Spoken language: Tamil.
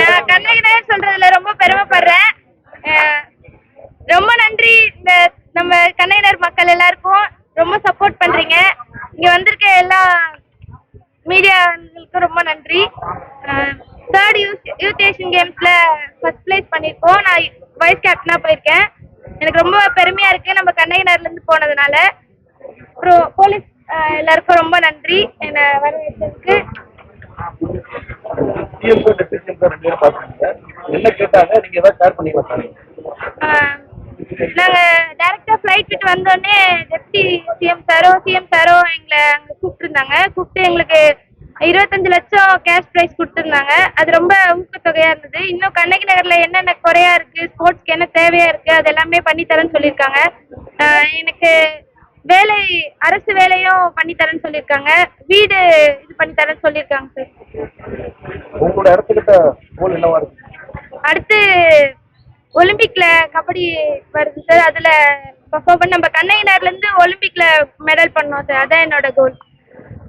நான் கண்ணகினர் சொல்றதுல ரொம்ப பெருமைப்படுறேன். ரொம்ப நன்றி இந்த நம்ம கண்ணகினர் மக்கள் எல்லாருக்கும். ரொம்ப சப்போர்ட் பண்றீங்க. இங்க வந்திருக்க எல்லா மீடியாவுக்கும் ரொம்ப நன்றி. தேர்ட் யூத் யூத் ஏஷியன் கேம்ஸ்ல ஃபர்ஸ்ட் பிளேஸ் பண்ணியிருக்கோம். நான் வைஸ் கேப்டனா போயிருக்கேன். எனக்கு ரொம்ப பெருமையா இருக்கு நம்ம கண்ணகினர்ல இருந்து போனதுனால. அப்புறம் போலீஸ் எல்லாருக்கும் ரொம்ப நன்றி. என்னை வரவேற்றதுக்கு சிஎம் சார் டெப்டி சிஎம் ரெண்டு பேரும் பார்த்துருக்கீங்க என்ன கேட்டாங்க? நீங்க ஏதாவது ஷேர் பண்ணி பார்த்தாங்க நாங்க டைரக்டா ஃப்ளைட் விட்டு வந்தோடனே டெப்டி சிஎம் சாரோ சிஎம் சாரோ எங்களை அங்க கூப்பிட்டுருந்தாங்க. கூப்பிட்டு எங்களுக்கு இருபத்தஞ்சு லட்சம் கேஷ் ப்ரைஸ் கொடுத்துருந்தாங்க. அது ரொம்ப ஊக்கத்தொகையா இருந்தது. இன்னும் கண்ணகி நகர்ல என்னென்ன குறையா இருக்கு ஸ்போர்ட்ஸ்க்கு என்ன தேவையா இருக்கு அது எல்லாமே பண்ணி சொல்லியிருக்காங்க. எனக்கு வேலை அரசு வேலையும் பண்ணி தரேன்னு சொல்லியிருக்காங்க. வீடு இது பண்ணி தரேன்னு சொல்லியிருக்காங்க சார் உங்களோட இடத்துக்கிட்ட கோல் என்னவா இருக்கு? அடுத்து ஒலிம்பிக்ல கபடி வருது சார் அதுல பர்ஃபார்ம் நம்ம கண்ணையினர்ல இருந்து ஒலிம்பிக்ல மெடல் பண்ணோம் சார் அதான் என்னோட கோல்